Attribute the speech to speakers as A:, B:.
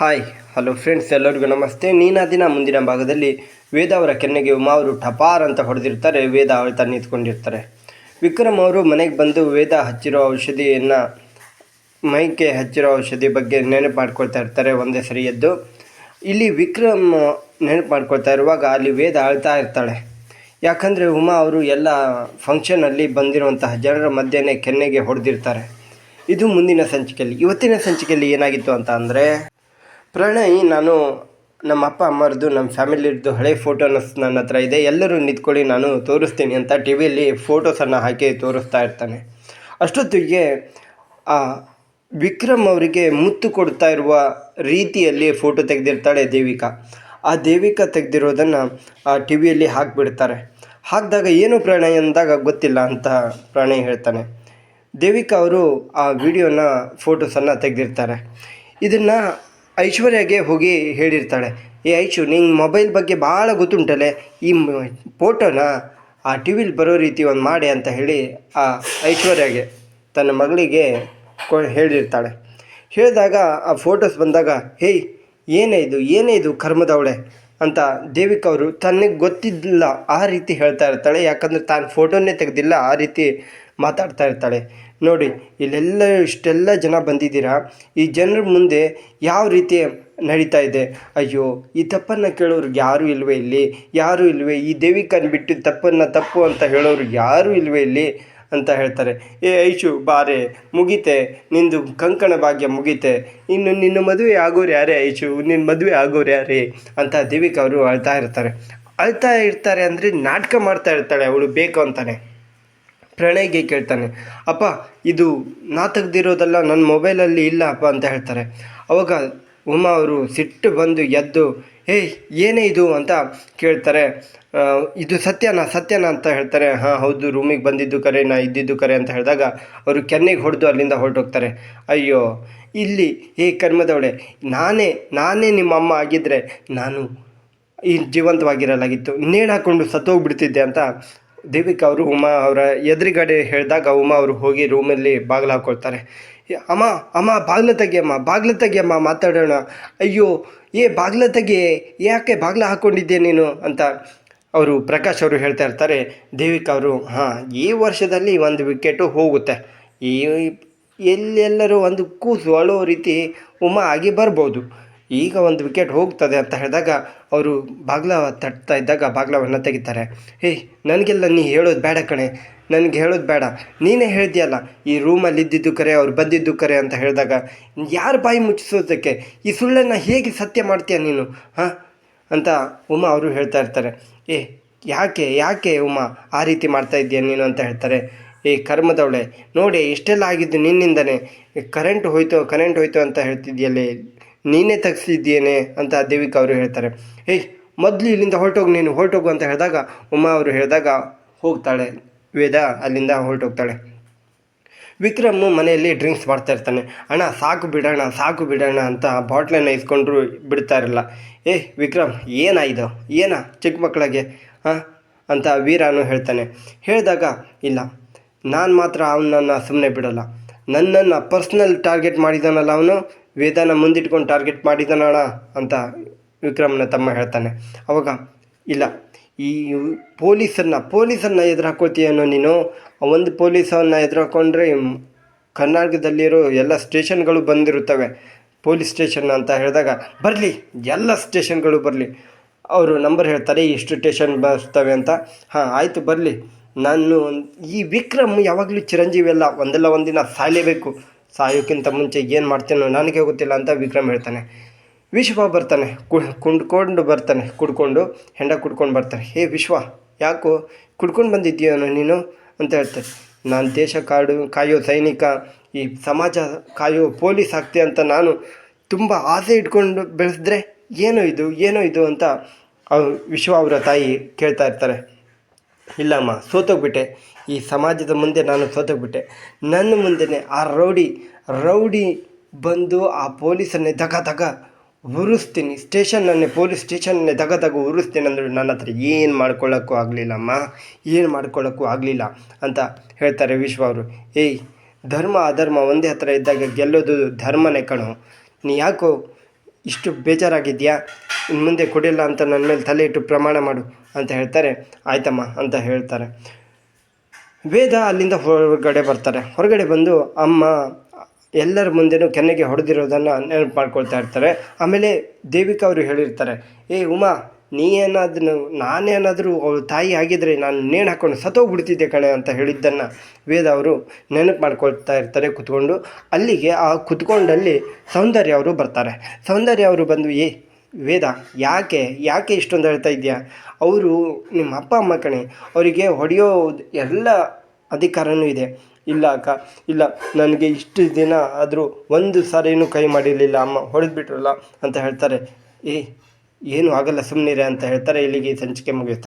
A: Hi hello friends ಎಲ್ಲರಿಗೂ ನಮಸ್ತೆ. ನೀನಾ ದಿನ ಮುಂದಿನ ಭಾಗದಲ್ಲಿ ವೇದ ಅವರ ಕೆನ್ನೆಗೆ ಉಮಾ ಅವರು ಟಪಾರ್ ಅಂತ ಹೊಡೆದಿರ್ತಾರೆ, ವೇದ ಅಳ್ತಾ ನಿಂತ್ಕೊಂಡಿರ್ತಾರೆ. ವಿಕ್ರಮ್ ಅವರು ಮನೆಗೆ ಬಂದು ವೇದ ಹಚ್ಚಿರೋ ಔಷಧಿಯನ್ನು, ಮೈಕೆ ಹಚ್ಚಿರೋ ಔಷಧಿ ಬಗ್ಗೆ ನೆನಪು ಮಾಡ್ಕೊಳ್ತಾ ಇರ್ತಾರೆ, ಒಂದೇ ಸರಿ ಎದ್ದು. ಇಲ್ಲಿ ವಿಕ್ರಮ್ ನೆನಪು ಮಾಡ್ಕೊಳ್ತಾ ಇರುವಾಗ ಅಲ್ಲಿ ವೇದ ಅಳ್ತಾ ಇರ್ತಾಳೆ. ಯಾಕಂದರೆ ಉಮಾ ಅವರು ಎಲ್ಲ ಫಂಕ್ಷನಲ್ಲಿ ಬಂದಿರುವಂತಹ ಜನರ ಮಧ್ಯೆ ಕೆನ್ನೆಗೆ ಹೊಡೆದಿರ್ತಾರೆ. ಇದು ಮುಂದಿನ ಸಂಚಿಕೆಯಲ್ಲಿ. ಇವತ್ತಿನ ಸಂಚಿಕೆಯಲ್ಲಿ ಏನಾಗಿತ್ತು ಅಂತ ಅಂದರೆ ಪ್ರಣಯ್, ನಾನು ನಮ್ಮ ಅಪ್ಪ, ಅಮ್ಮರದ್ದು, ನಮ್ಮ ಫ್ಯಾಮಿಲಿದು ಹಳೆ ಫೋಟೋನ ನನ್ನ ಹತ್ರ ಇದೆ. ಎಲ್ಲರೂ ನಿಂತ್ಕೊಳ್ಳಿ, ನಾನು ತೋರಿಸ್ತೀನಿ ಅಂತ ಟಿ ವಿಯಲ್ಲಿ ಫೋಟೋಸನ್ನು ಹಾಕಿ ತೋರಿಸ್ತಾ ಇರ್ತಾನೆ. ಅಷ್ಟೊತ್ತಿಗೆ, ಆ, ವಿಕ್ರಮ್ ಅವರಿಗೆ ಮುತ್ತು ಕೊಡ್ತಾ ಇರುವ ರೀತಿಯಲ್ಲಿ ಫೋಟೋ ತೆಗೆದಿರ್ತಾಳೆ ದೇವಿಕಾ. ಆ ದೇವಿಕಾ ತೆಗೆದಿರೋದನ್ನು, ಆ, ಟಿ ವಿಯಲ್ಲಿ ಹಾಕಿಬಿಡ್ತಾರೆ. ಹಾಕಿದಾಗ ಏನು ಪ್ರಣಯ್ ಅಂದಾಗ ಗೊತ್ತಿಲ್ಲ ಅಂತ ಪ್ರಣಯ್ ಹೇಳ್ತಾನೆ. ದೇವಿಕಾ ಅವರು ಆ ವಿಡಿಯೋನ, ಫೋಟೋಸನ್ನು ತೆಗೆದಿರ್ತಾರೆ. ಇದನ್ನು ಐಶ್ವರ್ಯಗೆ ಹೋಗಿ ಹೇಳಿರ್ತಾಳೆ, ಏ ಐಶು, ನಿಂಗೆ ಮೊಬೈಲ್ ಬಗ್ಗೆ ಭಾಳ ಗೊತ್ತುಂಟಲೆ ಈ ಫೋಟೋನ ಆ ಟಿ ವಿಲಿ ಬರೋ ರೀತಿ ಒಂದು ಮಾಡಿ ಅಂತ ಹೇಳಿ ಆ ಐಶ್ವರ್ಯಗೆ ತನ್ನ ಮಗಳಿಗೆ ಕೊ, ಹೇಳಿರ್ತಾಳೆ. ಹೇಳಿದಾಗ ಆ ಫೋಟೋಸ್ ಬಂದಾಗ, ಹೇಯ್, ಏನೇ ಇದು ಏನೇ ಇದು ಕರ್ಮದವಳೆ? ಅಂತ ದೇವಿಕ ಅವರು ತನಗೆ ಗೊತ್ತಿದ್ದಿಲ್ಲ, ಆ ರೀತಿ ಹೇಳ್ತಾ ಇರ್ತಾಳೆ. ಯಾಕಂದರೆ ತಾನು ಫೋಟೋನೇ ತೆಗೆದಿಲ್ಲ, ಆ ರೀತಿ ಮಾತಾಡ್ತಾ ಇರ್ತಾಳೆ. ನೋಡಿ, ಇಲ್ಲೆಲ್ಲ ಇಷ್ಟೆಲ್ಲ ಜನ ಬಂದಿದ್ದೀರಾ? ಈ ಜನರ ಮುಂದೆ ಯಾವ ರೀತಿ ನಡೀತಾ ಇದೆ? ಅಯ್ಯೋ, ಈ ತಪ್ಪನ್ನು ಕೇಳೋರು ಯಾರೂ ಇಲ್ವೇ ಇಲ್ಲಿ? ಯಾರು ಇಲ್ವೇ? ಈ ದೇವಿಕನ ಬಿಟ್ಟು ತಪ್ಪನ್ನು ತಪ್ಪು ಅಂತ ಹೇಳೋರು ಯಾರೂ ಇಲ್ವೇ ಇಲ್ಲಿ? ಅಂತ ಹೇಳ್ತಾರೆ. ಏ, ಐಶು, ಬಾರೆ, ಮುಗಿತೆ. ನಿಂದು ಕಂಕಣ ಭಾಗ್ಯ ಮುಗೀತೆ. ಇನ್ನು ನಿನ್ನ ಮದುವೆ ಆಗೋರು ಯಾರೇ ಐಶು? ನಿನ್ನ ಮದುವೆ ಆಗೋರು ಯಾರೇ? ಅಂತ ದೇವಿಕಾ ಅವರು ಅಳ್ತಾ ಇರ್ತಾರೆ. ಅಳ್ತಾ ಇರ್ತಾರೆ ಅಂದರೆ ನಾಟಕ ಮಾಡ್ತಾ ಇರ್ತಾಳೆ ಅವಳು, ಬೇಕು ಅಂತಾನೆ. ಪ್ರಣಯ್ಗೆ ಕೇಳ್ತಾನೆ, ಅಪ್ಪ, ಇದು ನಾ ತೆಗ್ದಿರೋದಲ್ಲ ನನ್ನ ಮೊಬೈಲಲ್ಲಿ ಇಲ್ಲ ಅಪ್ಪ ಅಂತ ಹೇಳ್ತಾರೆ. ಅವಾಗ ಉಮಾ ಅವರು ಸಿಟ್ಟು ಬಂದು ಎದ್ದು, ಏಯ್, ಏನೇ ಇದು? ಅಂತ ಕೇಳ್ತಾರೆ. ಇದು ಸತ್ಯನಾ ಸತ್ಯನಾ ಅಂತ ಹೇಳ್ತಾರೆ. ಹಾಂ, ಹೌದು, ರೂಮಿಗೆ ಬಂದಿದ್ದು ಕರೆ, ನಾ ಇದ್ದಿದ್ದು ಕರೆ ಅಂತ ಹೇಳಿದಾಗ ಅವರು ಕೆನ್ನೆಗೆ ಹೊಡೆದು ಅಲ್ಲಿಂದ ಹೊರಟೋಗ್ತಾರೆ. ಅಯ್ಯೋ, ಇಲ್ಲಿ ಏ ಕರ್ಮದವಳೆ, ನಾನೇ ನಾನೇ ನಿಮ್ಮ ಅಮ್ಮ ಆಗಿದ್ದರೆ ನಾನು ಈ ಜೀವಂತವಾಗಿರಲಾಗಿತ್ತು. ನೇಣು ಹಾಕ್ಕೊಂಡು ಸತ್ತೋಗ್ಬಿಡ್ತಿದ್ದೆ ಅಂತ ದೇವಿಕಾ ಅವರು, ಉಮಾ ಅವರ ಎದುರುಗಡೆ ಹೇಳಿದಾಗ ಉಮಾ ಅವರು ಹೋಗಿ ರೂಮಲ್ಲಿ ಬಾಗಿಲು ಹಾಕ್ಕೊಳ್ತಾರೆ ಅಮ್ಮ ಅಮ್ಮ, ಬಾಗಿಲು ತೆಗಿಯಮ್ಮ ಬಾಗಿಲು ತೆಗಿಯಮ್ಮ ಮಾತಾಡೋಣ. ಅಯ್ಯೋ, ಏ, ಬಾಗಿಲು ತೆಗಿ, ಯಾಕೆ ಬಾಗಿಲು ಹಾಕ್ಕೊಂಡಿದ್ದೆ ನೀನು ಅಂತ ಅವರು ಪ್ರಕಾಶ್ ಅವರು ಹೇಳ್ತಾ ಇರ್ತಾರೆ. ದೇವಿಕಾ ಅವರು, ಹಾಂ, ಈ ವರ್ಷದಲ್ಲಿ ಒಂದು ವಿಕೆಟು ಹೋಗುತ್ತೆ. ಈ ಎಲ್ಲೆಲ್ಲರೂ ಒಂದು ಕೂಸು ಅಳೋ ರೀತಿ ಉಮಾ ಆಗಿ ಬರ್ಬೋದು. ಈಗ ಒಂದು ವಿಕೆಟ್ ಹೋಗ್ತದೆ ಅಂತ ಹೇಳಿದಾಗ ಅವರು ಬಾಗ್ಲ ತಟ್ತಾ ಇದ್ದಾಗ ಬಾಗ್ಲವನ್ನು ತೆಗಿತಾರೆ. ಹೇ, ನನಗೆಲ್ಲ ನೀ ಹೇಳೋದು ಬೇಡ ಕಣೆ. ನನಗೆ ಹೇಳೋದು ಬೇಡ. ನೀನೇ ಹೇಳಿದ್ಯಲ್ಲ, ಈ ರೂಮಲ್ಲಿ ಇದ್ದಿದ್ದು ಕರೆ, ಅವ್ರು ಬಂದಿದ್ದು ಕರೆ ಅಂತ ಹೇಳಿದಾಗ, ಯಾರು ಬಾಯಿ ಮುಚ್ಚಿಸೋದಕ್ಕೆ? ಈ ಸುಳ್ಳನ್ನು ಹೇಗೆ ಸತ್ಯ ಮಾಡ್ತೀಯ ನೀನು? ಹಾಂ? ಅಂತ ಉಮಾ ಅವರು ಹೇಳ್ತಾ ಇರ್ತಾರೆ. ಏ, ಯಾಕೆ ಯಾಕೆ ಉಮಾ ಆ ರೀತಿ ಮಾಡ್ತಾ ಇದ್ದೀಯ ನೀನು? ಅಂತ ಹೇಳ್ತಾರೆ. ಏ, ಕರ್ಮದವಳೆ, ನೋಡಿ, ಇಷ್ಟೆಲ್ಲ ಆಗಿದ್ದು ನಿನ್ನಿಂದನೇ. ಕರೆಂಟ್ ಹೋಯ್ತು ಕರೆಂಟ್ ಹೋಯ್ತು ಅಂತ ಹೇಳ್ತಿದ್ಯಲ್ಲೇ ನೀನೇ ತೆಗ್ಸಿದ್ದೇನೆ ಅಂತ ದೇವಿಕಾ ಅವರು ಹೇಳ್ತಾರೆ. ಏಯ್, ಮೊದಲು ಇಲ್ಲಿಂದ ಹೊರಟೋಗು ನೀನು, ಹೊರಟೋಗು ಅಂತ ಹೇಳಿದಾಗ ಉಮಾ ಅವರು ಹೇಳಿದಾಗ ಹೋಗ್ತಾಳೆ, ವೇದ ಅಲ್ಲಿಂದ ಹೊರಟೋಗ್ತಾಳೆ. ವಿಕ್ರಮ್ ಮನೆಯಲ್ಲಿ ಡ್ರಿಂಕ್ಸ್ ಮಾಡ್ತಾ ಇರ್ತಾನೆ. ಅಣ್ಣ, ಸಾಕು ಬಿಡೋಣ ಸಾಕು ಬಿಡೋಣ ಅಂತ ಬಾಟ್ಲನ್ನು ಇಸ್ಕೊಂಡ್ರು ಬಿಡ್ತಾ ಇರಲ್ಲ ಏ, ವಿಕ್ರಮ್ ಏನಾಯಿತು ಏನ ಚಿಕ್ಕ ಮಕ್ಕಳಿಗೆ ಹಾಂ ಅಂತ ವೀರಾನು ಹೇಳ್ತಾನೆ. ಹೇಳಿದಾಗ, ಇಲ್ಲ, ನಾನು ಮಾತ್ರ ಅವನನ್ನು ಸುಮ್ಮನೆ ಬಿಡಲ್ಲ. ನನ್ನನ್ನು ಪರ್ಸ್ನಲ್ ಟಾರ್ಗೆಟ್ ಮಾಡಿದಾನಲ್ಲ ಅವನು. ವೇದನ ಮುಂದಿಟ್ಕೊಂಡು ಟಾರ್ಗೆಟ್ ಮಾಡಿದನಾಳ ಅಂತ ವಿಕ್ರಮ್ನ ತಮ್ಮ ಹೇಳ್ತಾನೆ. ಅವಾಗ, ಇಲ್ಲ, ಈ ಪೊಲೀಸನ್ನು ಪೊಲೀಸನ್ನು ಎದುರು ಹಾಕೋತೀಯನೋ ನೀನು ಒಂದು ಪೊಲೀಸನ್ನು ಎದುರು ಹಾಕೊಂಡ್ರೆ ಕರ್ನಾಟಕದಲ್ಲಿರೋ ಎಲ್ಲ ಸ್ಟೇಷನ್ಗಳು ಬಂದಿರುತ್ತವೆ. ಪೊಲೀಸ್ ಸ್ಟೇಷನ್ ಅಂತ ಹೇಳಿದಾಗ, ಬರಲಿ, ಎಲ್ಲ ಸ್ಟೇಷನ್ಗಳು ಬರಲಿ. ಅವರು ನಂಬರ್ ಹೇಳ್ತಾರೆ ಎಷ್ಟು ಸ್ಟೇಷನ್ ಬರ್ತವೆ ಅಂತ. ಹಾಂ, ಆಯಿತು, ಬರಲಿ. ನಾನು ಈ ವಿಕ್ರಮ್ ಯಾವಾಗಲೂ ಚಿರಂಜೀವಿ ಅಲ್ಲ, ಒಂದಲ್ಲ ಒಂದಿನ ಸಾಯಲೇಬೇಕು. ಸಾಯೋಕ್ಕಿಂತ ಮುಂಚೆ ಏನು ಮಾಡ್ತೇನೋ ನನಗೆ ಗೊತ್ತಿಲ್ಲ ಅಂತ ವಿಕ್ರಮ್ ಹೇಳ್ತಾನೆ. ವಿಶ್ವ ಬರ್ತಾನೆ ಕುಂಡ್ಕೊಂಡು ಬರ್ತಾನೆ, ಕುಡ್ಕೊಂಡು, ಹೆಂಡ ಕುಡ್ಕೊಂಡು ಬರ್ತಾನೆ. ಹೇ ವಿಶ್ವ, ಯಾಕೋ ಕುಡ್ಕೊಂಡು ಬಂದಿದ್ದೀಯೋ ನೀನು ಅಂತ ಹೇಳ್ತಾರೆ ನಾನು ದೇಶ ಕಾಡು, ಕಾಯೋ ಸೈನಿಕ, ಈ ಸಮಾಜ ಕಾಯೋ ಪೊಲೀಸ್ ಆಗ್ತಿ ಅಂತ ನಾನು ತುಂಬ ಆಸೆ ಇಟ್ಕೊಂಡು ಬೆಳೆಸಿದ್ರೆ ಏನೋ ಇದು ಏನೋ ಇದು ಅಂತ ಅವ್ರು ವಿಶ್ವ ಅವರ ತಾಯಿ ಕೇಳ್ತಾ ಇರ್ತಾರೆ. ಇಲ್ಲಮ್ಮ, ಸೋತೋಗ್ಬಿಟ್ಟೆ. ಈ ಸಮಾಜದ ಮುಂದೆ ನಾನು ಸೋತೋಗ್ಬಿಟ್ಟೆ. ನನ್ನ ಮುಂದೆನೇ ಆ ರೌಡಿ ರೌಡಿ ಬಂದು ಆ ಪೊಲೀಸನ್ನೇ ದಗ ದಗ ಉರಿಸ್ತೀನಿ. ಸ್ಟೇಷನ್ನೇ ಪೊಲೀಸ್ ಸ್ಟೇಷನ್ನೇ ದಗ ದಗ ಉರಿಸ್ತೀನಿ ಅಂದ್ರೆ ನನ್ನ ಹತ್ರ ಏನು ಮಾಡ್ಕೊಳ್ಳೋಕ್ಕೂ ಆಗಲಿಲ್ಲಮ್ಮ ಏನು ಮಾಡ್ಕೊಳ್ಳೋಕ್ಕೂ ಆಗಲಿಲ್ಲ ಅಂತ ಹೇಳ್ತಾರೆ ವಿಶ್ವ ಅವರು. ಏಯ್, ಧರ್ಮ ಅಧರ್ಮ ಒಂದೇ ಹತ್ರ ಇದ್ದಾಗ ಗೆಲ್ಲೋದು ಧರ್ಮನೇ ಕಣೋ. ನೀ ಯಾಕೋ ಇಷ್ಟು ಬೇಜಾರಾಗಿದೆಯಾ? ಇನ್ನು ಮುಂದೆ ಕೊಡಿಲ್ಲ ಅಂತ ನನ್ನ ಮೇಲೆ ತಲೆ ಇಟ್ಟು ಪ್ರಮಾಣ ಮಾಡು ಅಂತ ಹೇಳ್ತಾರೆ. ಆಯ್ತಮ್ಮ ಅಂತ ಹೇಳ್ತಾರೆ. ವೇದ ಅಲ್ಲಿಂದ ಹೊರಗಡೆ ಬರ್ತಾರೆ. ಹೊರಗಡೆ ಬಂದು ಅಮ್ಮ ಎಲ್ಲರ ಮುಂದೆನೂ ಕೆನ್ನೆಗೆ ಹೊಡೆದಿರೋದನ್ನು ನೆನಪು ಮಾಡ್ಕೊಳ್ತಾ ಇರ್ತಾರೆ. ಆಮೇಲೆ ದೇವಿಕಾ ಅವರು ಹೇಳಿರ್ತಾರೆ, ಏ ಉಮಾ, ನೀ ಏನಾದ್ರು ನಾನೇನಾದರೂ ಅವಳು ತಾಯಿ ಆಗಿದ್ದರೆ ನಾನು ನೇಣು ಹಾಕ್ಕೊಂಡು ಸತ್ತೋಗ್ಬಿಡ್ತಿದ್ದೆ ಕಣೆ ಅಂತ ಹೇಳಿದ್ದನ್ನು ವೇದ ಅವರು ನೆನಪು ಮಾಡ್ಕೊಳ್ತಾ ಇರ್ತಾರೆ ಕುತ್ಕೊಂಡು. ಅಲ್ಲಿಗೆ ಆ ಕುತ್ಕೊಂಡಲ್ಲಿ ಸೌಂದರ್ಯ ಅವರು ಬರ್ತಾರೆ. ಸೌಂದರ್ಯ ಅವರು ಬಂದು, ಏ ವೇದ, ಯಾಕೆ ಯಾಕೆ ಇಷ್ಟೊಂದು ಹೇಳ್ತಾ ಇದೆಯಾ ಅವರು ನಿಮ್ಮ ಅಪ್ಪ, ಅಮ್ಮ ಕಣೆ, ಅವರಿಗೆ ಹೊಡೆಯೋ ಎಲ್ಲ ಅಧಿಕಾರನೂ ಇದೆ. ಇಲ್ಲ ಅಕ್ಕ, ಇಲ್ಲ, ನನಗೆ ಇಷ್ಟು ದಿನ ಆದರೂ ಒಂದು ಸಾರಿನೂ ಕೈ ಮಾಡಿರಲಿಲ್ಲ, ಅಮ್ಮ ಹೊಡೆದ್ಬಿಟ್ರಲ್ಲ ಅಂತ ಹೇಳ್ತಾರೆ. ಏ, ಏನೂ ಆಗಲ್ಲ ಸುಮ್ಮನಿರೆ ಅಂತ ಹೇಳ್ತಾರೆ, ಇಲ್ಲಿಗೆ ಸಂಚಿಕೆ ಮುಗಿಯುತ್ತೆ?